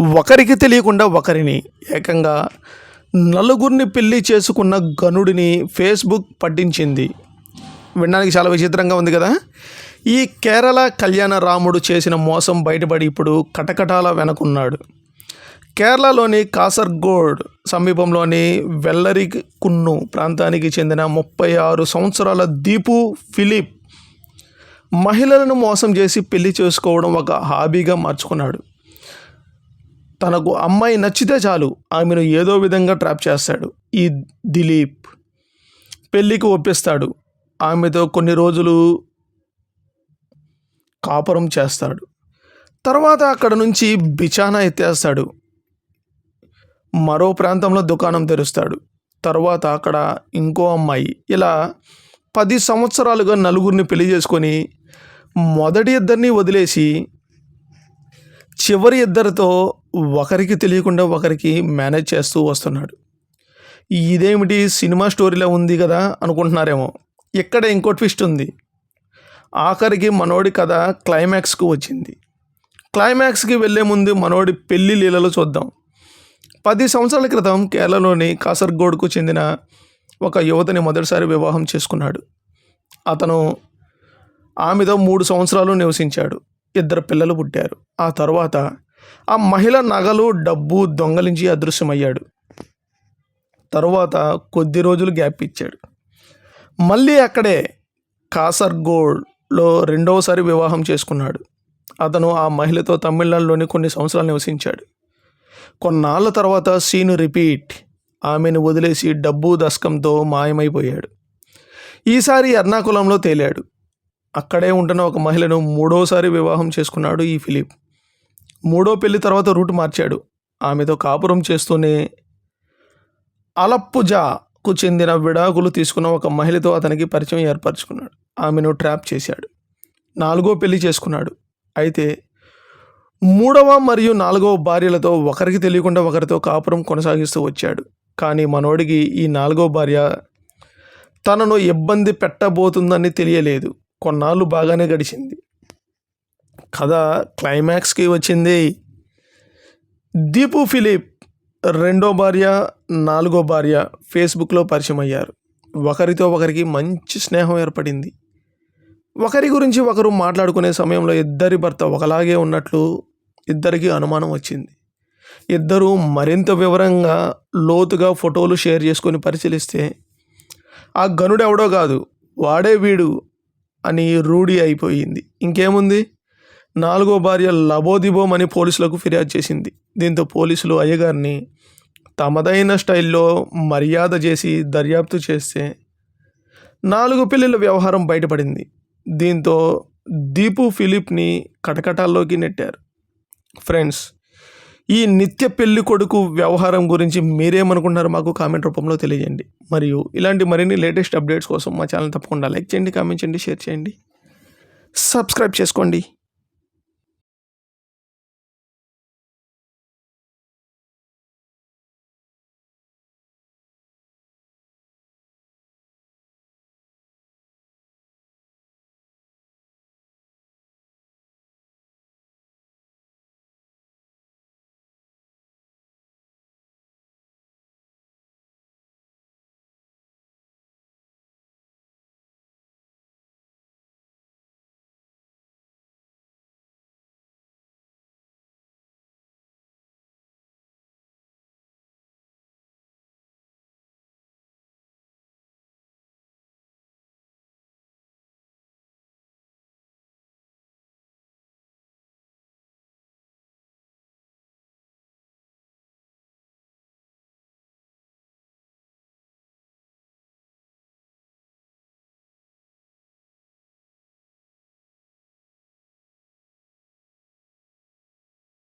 ఒకరికి తెలియకుండా ఒకరిని ఏకంగా నలుగురిని పెళ్ళి చేసుకున్న గనుడిని ఫేస్బుక్ పట్టించింది. వినడానికి చాలా విచిత్రంగా ఉంది కదా? ఈ కేరళ కళ్యాణ రాముడు చేసిన మోసం బయటపడి ఇప్పుడు కటకటాల వెనకున్నాడు. కేరళలోని కాసర్గోడ్ సమీపంలోని వెల్లరి కున్ను ప్రాంతానికి చెందిన ముప్పై ఆరు సంవత్సరాల దీపు ఫిలిప్ మహిళలను మోసం చేసి పెళ్ళి చేసుకోవడం ఒక హాబీగా మార్చుకున్నాడు. తనకు అమ్మాయి నచ్చితే చాలు ఆమెను ఏదో విధంగా ట్రాప్ చేస్తాడు. ఈ దిలీప్ పెళ్ళికి ఒప్పిస్తాడు. ఆమెతో కొన్ని రోజులు కాపురం చేస్తాడు. తర్వాత అక్కడ నుంచి బిచానా ఎత్తేస్తాడు. మరో ప్రాంతంలో దుకాణం తెరుస్తాడు. తర్వాత అక్కడ ఇంకో అమ్మాయి. ఇలా పది సంవత్సరాలుగా నలుగురిని పెళ్ళి చేసుకొని మొదటి ఇద్దరిని వదిలేసి చివరి ఇద్దరితో ఒకరికి తెలియకుండా ఒకరికి మేనేజ్ చేస్తూ వస్తున్నాడు. ఇదేమిటి సినిమా స్టోరీలో ఉంది కదా అనుకుంటున్నారేమో. ఇక్కడ ఇంకో ట్విస్ట్ ఉంది. ఆఖరికి మనోడి కథ క్లైమాక్స్కు వచ్చింది. క్లైమాక్స్కి వెళ్ళే ముందు మనోడి పెళ్ళి లీలలు చూద్దాం. పది సంవత్సరాల క్రితం కేరళలోని కాసర్గోడ్కు చెందిన ఒక యువతని మొదటిసారి వివాహం చేసుకున్నాడు. అతను ఆమెతో మూడు సంవత్సరాలు నివసించాడు. ఇద్దరు పిల్లలు పుట్టారు. ఆ తర్వాత ఆ మహిళ నగలు డబ్బు దొంగలించి అదృశ్యమయ్యాడు. తరువాత కొద్ది రోజులు గ్యాప్ ఇచ్చాడు. మళ్ళీ అక్కడే కాసర్గోడ్లో రెండవసారి వివాహం చేసుకున్నాడు. అతను ఆ మహిళతో తమిళనాడులోని కొన్ని సంవత్సరాలు నివసించాడు. కొన్నాళ్ళ తర్వాత సీను రిపీట్. ఆమెను వదిలేసి డబ్బు దశకంతో మాయమైపోయాడు. ఈసారి ఎర్నాకుళంలో తేలాడు. అక్కడే ఉంటున్న ఒక మహిళను మూడోసారి వివాహం చేసుకున్నాడు ఈ ఫిలిప్. మూడో పెళ్ళి తర్వాత రూట్ మార్చాడు. ఆమెతో కాపురం చేస్తూనే అలప్పుజాకు చెందిన విడాకులు తీసుకున్న ఒక మహిళతో అతనికి పరిచయం ఏర్పరచుకున్నాడు. ఆమెను ట్రాప్ చేశాడు. నాలుగో పెళ్ళి చేసుకున్నాడు. అయితే మూడవ మరియు నాలుగవ భార్యలతో ఒకరికి తెలియకుండా ఒకరితో కాపురం కొనసాగిస్తూ వచ్చాడు. కానీ మనోడికి ఈ నాలుగో భార్య తనను ఇబ్బంది పెట్టబోతుందని తెలియలేదు. కొన్నాళ్ళు బాగానే గడిచింది. కథ క్లైమాక్స్కి వచ్చింది. దీపు ఫిలిప్ రెండో భార్య నాలుగో భార్య ఫేస్బుక్లో పరిచయం అయ్యారు ఒకరితో ఒకరికి మంచి స్నేహం ఏర్పడింది. ఒకరి గురించి ఒకరు మాట్లాడుకునే సమయంలో ఇద్దరి భర్త ఒకలాగే ఉన్నట్లు ఇద్దరికి అనుమానం వచ్చింది. ఇద్దరు మరింత వివరంగా లోతుగా ఫోటోలు షేర్ చేసుకొని పరిశీలిస్తే ఆ గనుడెవడో కాదు వాడే వీడు అని రూఢి అయిపోయింది. ఇంకేముంది? నాలుగో భార్య లబోదిబోమ్ అని పోలీసులకు ఫిర్యాదు చేసింది. దీంతో పోలీసులు అయ్యగారిని తమదైన స్టైల్లో మర్యాద చేసి దర్యాప్తు చేస్తే నాలుగు పిల్లల వ్యవహారం బయటపడింది. దీంతో దీపు ఫిలిప్ని కటకటాల్లోకి నెట్టారు. ఫ్రెండ్స్ ఈ నిత్య పెళ్ళి కొడుకు వ్యవహారం గురించి మీరేమనుకుంటున్నారో మాకు కామెంట్ రూపంలో తెలియజేయండి. మరియు ఇలాంటి మరిన్ని లేటెస్ట్ అప్డేట్స్ కోసం మా ఛానల్ తప్పకుండా లైక్ చేయండి కామెంట్ చేయండి షేర్ చేయండి. సబ్స్క్రైబ్ చేసుకోండి.